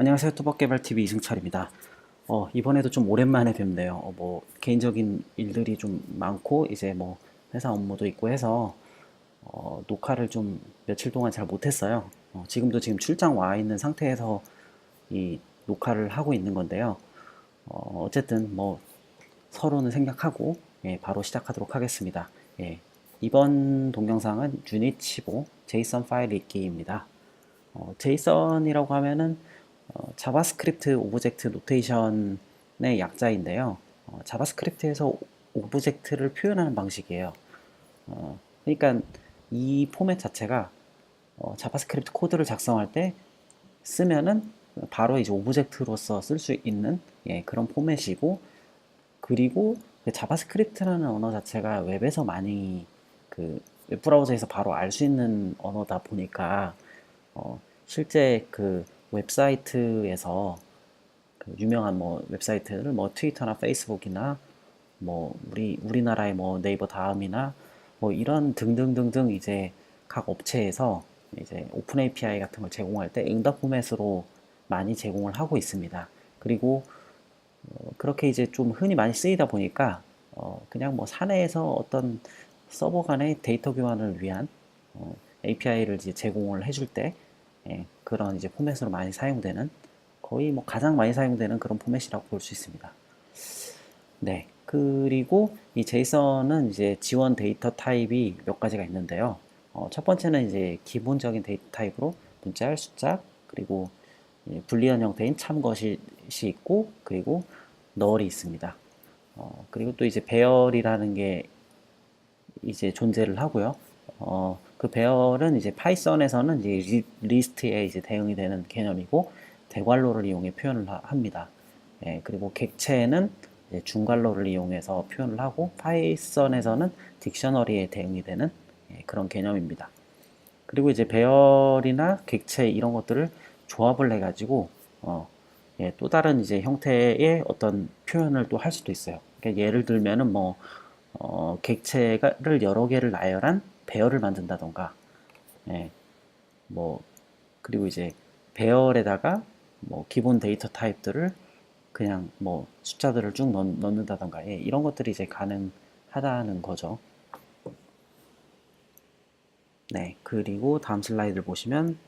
안녕하세요. 투벅개발TV 이승철입니다. 어, 이번에도 좀 오랜만에 뵙네요. 어, 뭐, 개인적인 일들이 좀 많고, 이제 뭐, 회사 업무도 있고 해서, 어, 녹화를 좀 며칠 동안 잘 못했어요. 어, 지금도 지금 출장 와 있는 상태에서 이 녹화를 하고 있는 건데요. 어, 어쨌든 뭐, 서로는 생략하고, 예, 바로 시작하도록 하겠습니다. 예, 이번 동영상은 유닛 15 제이슨 파일 읽기입니다. 어, 제이슨이라고 하면은 어, 자바스크립트 오브젝트 노테이션의 약자인데요. 어, 자바스크립트에서 오브젝트를 표현하는 방식이에요. 어, 그러니까 이 포맷 자체가 어, 자바스크립트 코드를 작성할 때 쓰면은 바로 이제 오브젝트로서 쓸 수 있는 예, 그런 포맷이고 그리고 그 자바스크립트라는 언어 자체가 웹에서 많이 그 웹브라우저에서 바로 알 수 있는 언어다 보니까 어, 실제 그 웹사이트에서 그 유명한 뭐 웹사이트를 뭐 트위터나 페이스북이나 뭐 우리 우리나라의 뭐 네이버 다음이나 뭐 이런 등등등등 이제 각 업체에서 이제 오픈 API 같은 걸 제공할 때 응답 포맷으로 많이 제공을 하고 있습니다. 그리고 어, 그렇게 이제 좀 흔히 많이 쓰이다 보니까 어, 그냥 뭐 사내에서 어떤 서버 간의 데이터 교환을 위한 어, API를 이제 제공을 해줄 때 예, 그런 이제 포맷으로 많이 사용되는 거의 뭐 가장 많이 사용되는 그런 포맷이라고 볼 수 있습니다. 네. 그리고 이 제이슨은 이제 지원 데이터 타입이 몇 가지가 있는데요. 어, 첫 번째는 이제 기본적인 데이터 타입으로 문자, 숫자, 그리고 예, 불리한 형태인 참것이 있고, 그리고 널이 있습니다. 어, 그리고 또 이제 배열이라는 게 이제 존재를 하고요. 어, 그 배열은 이제 파이썬에서는 이제 리, 리스트에 이제 대응이 되는 개념이고 대괄호를 이용해 표현을 하- 합니다. 예, 그리고 객체는 이제 중괄호를 이용해서 표현을 하고 파이썬에서는 딕셔너리에 대응이 되는 예, 그런 개념입니다. 그리고 이제 배열이나 객체 이런 것들을 조합을 해가지고 어, 예, 또 다른 이제 형태의 어떤 표현을 또 할 수도 있어요. 그러니까 예를 들면은 뭐 어, 객체를 여러 개를 나열한 배열을 만든다던가, 예, 뭐 그리고 이제 배열에다가 뭐 기본 데이터 타입들을 그냥 뭐 숫자들을 쭉 넣, 넣는다던가, 예, 이런 것들이 이제 가능하다는 거죠. 네, 그리고 다음 슬라이드를 보시면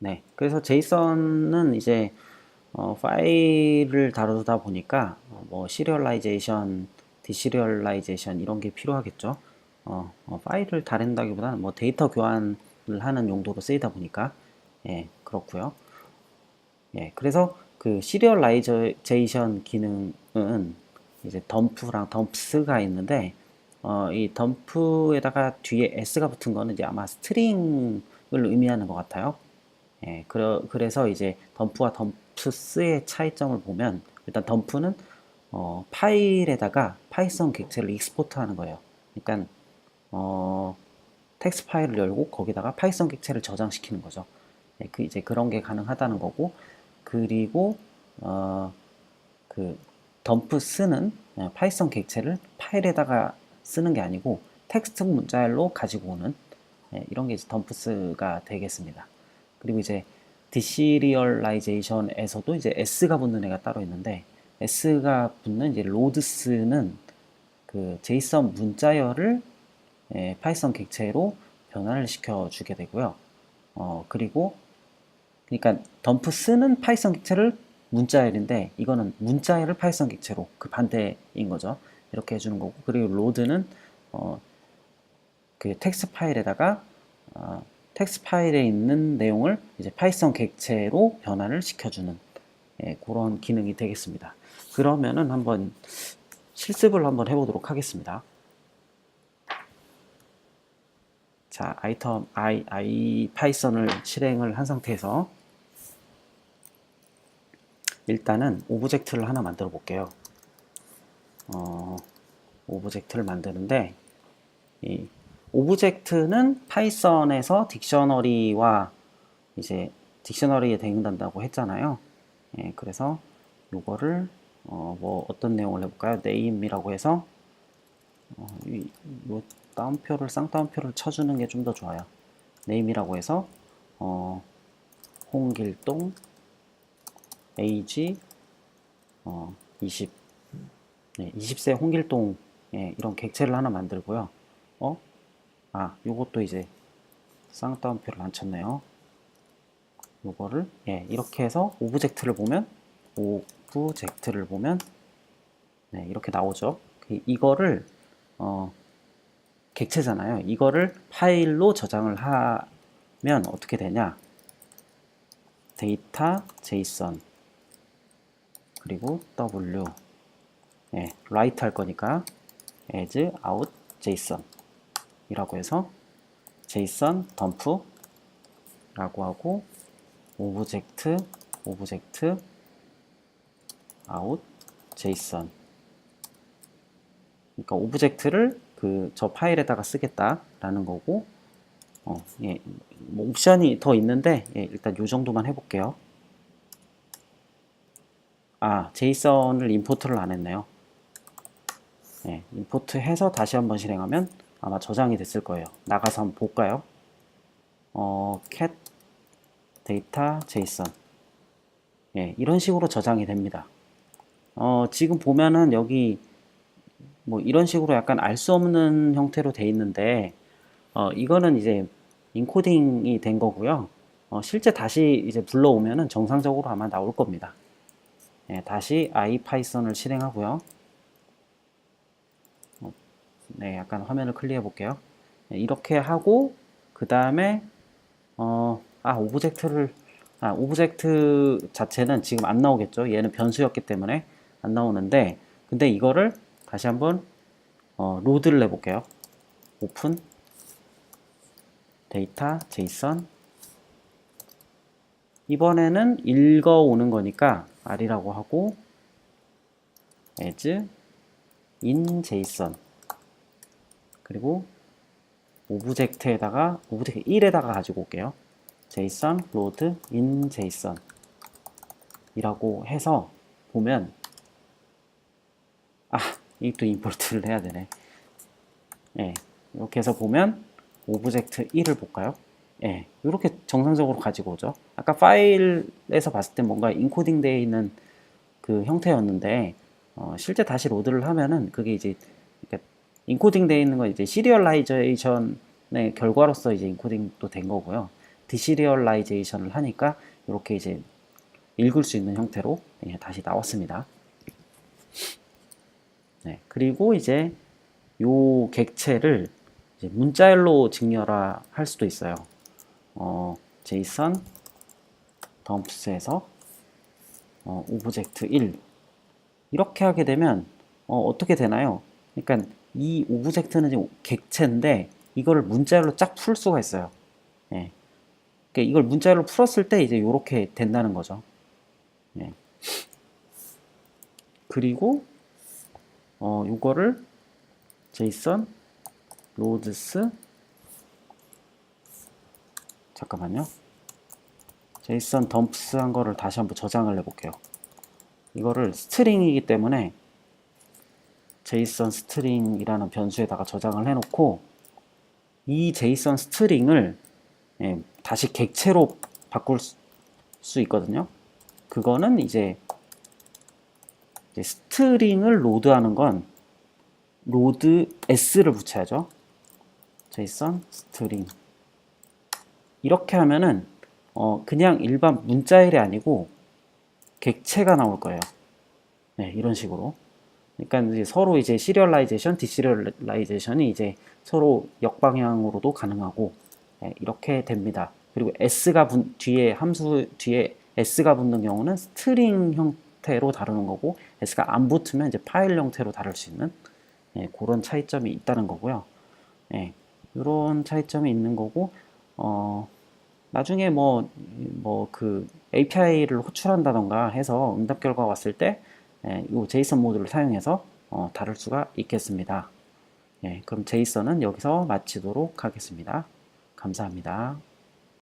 네, 그래서 제이슨은 이제 어, 파일을 다루다 보니까 어, 뭐 시리얼라이제이션, 디시리얼라이제이션 이런 게 필요하겠죠. 어, 어, 파일을 다룬다기보다는 뭐 데이터 교환을 하는 용도로 쓰이다 보니까 예, 그렇고요. 예, 그래서 그 시리얼라이제이션 기능은 이제 덤프랑 덤프스가 있는데 어, 이 덤프에다가 뒤에 s가 붙은 거는 이제 아마 스트링을 의미하는 것 같아요. 예, 그러, 그래서 이제 덤프와 덤프스의 차이점을 보면 일단 덤프는 어, 파일에다가 파이썬 객체를 익스포트 하는 거예요. 그러니까 어, 텍스트 파일을 열고 거기다가 파이썬 객체를 저장시키는 거죠. 예, 그 이제 그런 게 가능하다는 거고 그리고 어, 그 덤프스는 예, 파이썬 객체를 파일에다가 쓰는 게 아니고 텍스트 문자열로 가지고 오는 예, 이런 게 이제 덤프스가 되겠습니다. 그리고 이제 디시리얼라이제이션에서도 이제 s가 붙는 애가 따로 있는데 s가 붙는 이제 로드스는 그 제이슨 문자열을 예, 파이썬 객체로 변환을 시켜 주게 되고요. 어, 그리고 그러니까 덤프스는 파이썬 객체를 문자열인데 이거는 문자열을 파이썬 객체로 그 반대인 거죠. 이렇게 해주는 거고 그리고 로드는 어, 그 텍스트 파일에다가 어, 텍스트 파일에 있는 내용을 이제 파이썬 객체로 변환을 시켜주는 예, 그런 기능이 되겠습니다. 그러면은 한번 실습을 한번 해보도록 하겠습니다. 자, 아이템 i i 파이썬을 실행을 한 상태에서 일단은 오브젝트를 하나 만들어 볼게요. 어, 오브젝트를 만드는데 이 오브젝트는 파이썬에서 딕셔너리와 이제 딕셔너리에 대응된다고 했잖아요. 예, 그래서 요거를 어, 뭐 어떤 내용을 해볼까요? name이라고 해서 어, 이, 요 따옴표를 쌍따옴표를 쳐주는 게 좀 더 좋아요. name이라고 해서 어, 홍길동 AG 어, 20 네, 20세 홍길동 예, 이런 객체를 하나 만들고요. 어? 아, 요것도 이제 쌍따옴표를 안 쳤네요. 요거를 예, 이렇게 해서 오브젝트를 보면 오브젝트를 보면 네, 이렇게 나오죠. 그 이거를 어, 객체잖아요. 이거를 파일로 저장을 하면 어떻게 되냐? 데이터 제이슨 그리고 w 예, write 할 거니까 as out json 이라고 해서 json 덤프 라고 하고 오브젝트 오브젝트 out json 그러니까 오브젝트를 그 저 파일에다가 쓰겠다라는 거고 어, 예, 뭐 옵션이 더 있는데 예, 일단 요 정도만 해볼게요. 아, 제이슨을 임포트를 안 했네요. 예, 임포트 해서 다시 한번 실행하면 아마 저장이 됐을 거예요. 나가서 한번 볼까요? 어, cat 데이터 제이슨 예, 이런 식으로 저장이 됩니다. 어, 지금 보면은 여기 뭐 이런 식으로 약간 알 수 없는 형태로 돼 있는데 어, 이거는 이제 인코딩이 된 거고요. 어, 실제 다시 이제 불러오면은 정상적으로 아마 나올 겁니다. 예, 다시 IPython을 실행하고요. 어, 네, 약간 화면을 클리어 해 볼게요. 예, 이렇게 하고 그 다음에 어, 아 오브젝트를 아 오브젝트 자체는 지금 안 나오겠죠. 얘는 변수였기 때문에 안 나오는데 근데 이거를 다시 한번 어, 로드를 해볼게요. 오픈 데이터 제이슨 이번에는 읽어오는 거니까 r이라고 하고 as in json 그리고 오브젝트에다가 오브젝트 1에다가 가지고 올게요. json load in json 이라고 해서 보면 아 이또 임포트를 해야 되네. 예, 이렇게 해서 보면 오브젝트 1을 볼까요? 예, 이렇게 정상적으로 가지고 오죠. 아까 파일에서 봤을 때 뭔가 인코딩 되어 있는 그 형태였는데 어, 실제 다시 로드를 하면은 그게 이제 인코딩 되어 있는 건 이제 시리얼라이제이션의 결과로서 이제 인코딩도 된 거고요. 디시리얼라이제이션을 하니까 이렇게 이제 읽을 수 있는 형태로 예, 다시 나왔습니다. 네, 그리고 이제 요 객체를 이제 문자열로 직렬화 할 수도 있어요. 어, JSON 덤프스에서 어, 오브젝트 1 이렇게 하게 되면 어, 떻게 되나요? 그러니까 이 오브젝트는 지금 객체인데 이거를 문자열로 쫙 풀 수가 있어요. 예. 그러니까 이걸 문자열로 풀었을 때 이제 이렇게 된다는 거죠. 예. 그리고 어, 요거를 JSON 로드스 잠깐만요. JSON 덤프스 한 거를 다시 한번 저장을 해 볼게요. 이거를 스트링이기 때문에 JSON 스트링이라는 변수에다가 저장을 해 놓고 이 JSON 스트링을 예, 다시 객체로 바꿀 수 있거든요. 그거는 이제 스트링을 로드하는 건 로드 s를 붙여야죠. JSON 스트링 이렇게 하면은 어 그냥 일반 문자일이 아니고 객체가 나올 거예요. 네, 이런 식으로. 그러니까 이제 서로 이제 시리얼라이제이션, 디시리얼라이제이션이 이제 서로 역방향으로도 가능하고 네, 이렇게 됩니다. 그리고 s가 분, 뒤에 함수 뒤에 s가 붙는 경우는 스트링 형 태로 다루는 거고 s가 안 붙으면 이제 파일 형태로 다룰 수 있는 예, 그런 차이점이 있다는 거고요. 예, 이런 차이점이 있는 거고 어, 나중에 뭐 뭐 그 API를 호출한다던가 해서 응답 결과 왔을 때 예, 이 제이슨 모드를 사용해서 어, 다룰 수가 있겠습니다. 예, 그럼 제이슨은 여기서 마치도록 하겠습니다. 감사합니다.